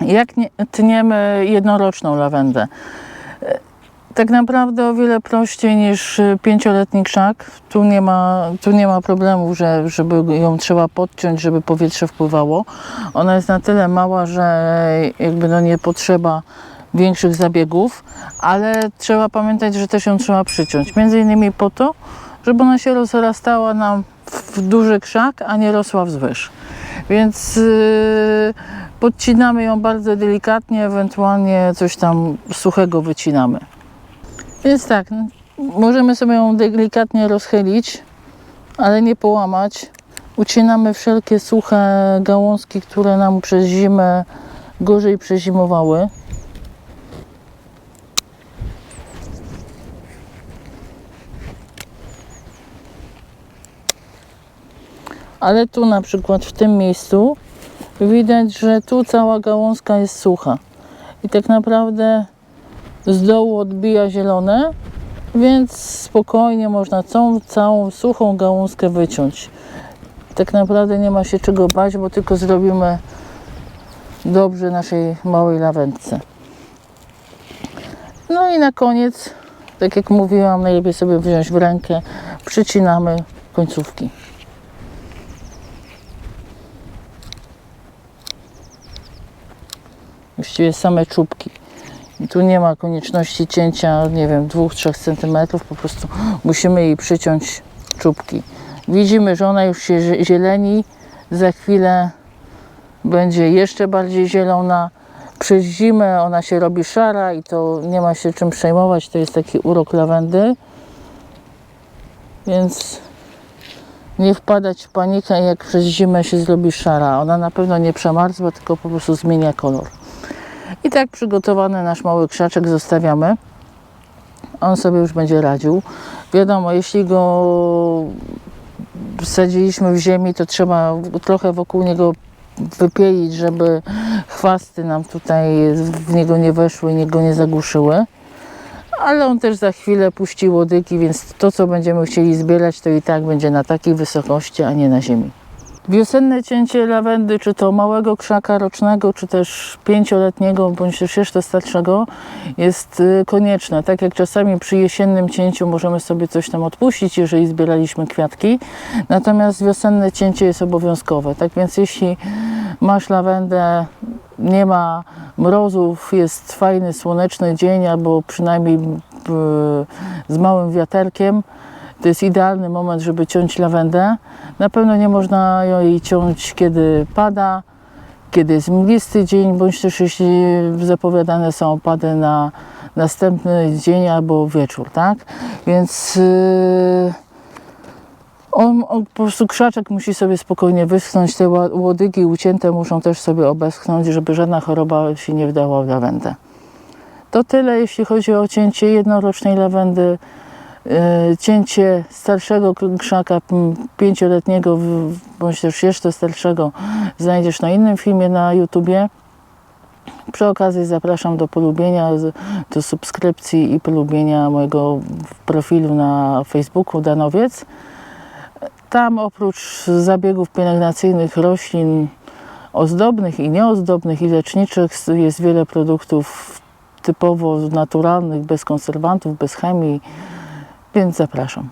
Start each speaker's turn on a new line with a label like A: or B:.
A: Jak nie, tniemy jednoroczną lawendę? E, Tak naprawdę o wiele prościej niż e, pięcioletni krzak. Tu nie ma, tu nie ma problemu, że, żeby ją trzeba podciąć, żeby powietrze wpływało. Ona jest na tyle mała, że jakby no nie potrzeba większych zabiegów, ale trzeba pamiętać, że też ją trzeba przyciąć. Między innymi po to, żeby ona się rozrastała nam w duży krzak, a nie rosła wzwyż. Więc yy, podcinamy ją bardzo delikatnie, ewentualnie coś tam suchego wycinamy. Więc tak, możemy sobie ją delikatnie rozchylić, ale nie połamać. Ucinamy wszelkie suche gałązki, które nam przez zimę gorzej przezimowały. Ale tu na przykład w tym miejscu widać, że tu cała gałązka jest sucha. I tak naprawdę z dołu odbija zielone, więc spokojnie można całą, całą suchą gałązkę wyciąć. Tak naprawdę nie ma się czego bać, bo tylko zrobimy dobrze naszej małej lawendce. No i na koniec, tak jak mówiłam, najlepiej sobie wziąć w rękę, przycinamy końcówki. Właściwie same czubki. I tu nie ma konieczności cięcia, nie wiem, 2-3 cm, po prostu musimy jej przyciąć czubki. Widzimy, że ona już się zie- zieleni, za chwilę będzie jeszcze bardziej zielona. Przez zimę ona się robi szara i to nie ma się czym przejmować, to jest taki urok lawendy. Więc nie wpadać w panikę, jak przez zimę się zrobi szara. Ona na pewno nie przemarzła, tylko po prostu zmienia kolor. I tak przygotowany nasz mały krzaczek zostawiamy. On sobie już będzie radził. Wiadomo, jeśli go wsadziliśmy w ziemi, to trzeba trochę wokół niego wypielić, żeby chwasty nam tutaj w niego nie weszły, i nie zagłuszyły. Ale on też za chwilę puści łodygi, więc to, co będziemy chcieli zbierać, to i tak będzie na takiej wysokości, a nie na ziemi. Wiosenne cięcie lawendy, czy to małego krzaka rocznego, czy też pięcioletniego, bądź też jeszcze starszego, jest y, konieczne. Tak jak czasami przy jesiennym cięciu możemy sobie coś tam odpuścić, jeżeli zbieraliśmy kwiatki, natomiast wiosenne cięcie jest obowiązkowe. Tak więc jeśli masz lawendę, nie ma mrozów, jest fajny, słoneczny dzień, albo przynajmniej y, z małym wiaterkiem, to jest idealny moment, żeby ciąć lawendę. Na pewno nie można jej ciąć, kiedy pada, kiedy jest mglisty dzień, bądź też jeśli zapowiadane są opady na następny dzień albo wieczór, tak? Więc yy, on, on po prostu krzaczek musi sobie spokojnie wyschnąć. Te łodygi ucięte muszą też sobie obeschnąć, żeby żadna choroba się nie wdała w lawendę. To tyle, jeśli chodzi o cięcie jednorocznej lawendy. E, cięcie starszego krzaka pięcioletniego bądź też jeszcze starszego znajdziesz na innym filmie na YouTubie. Przy okazji zapraszam do polubienia, do subskrypcji i polubienia mojego profilu na Facebooku Danowiec. Tam oprócz zabiegów pielęgnacyjnych roślin ozdobnych i nieozdobnych i leczniczych jest wiele produktów typowo naturalnych, bez konserwantów, bez chemii, więc zapraszam.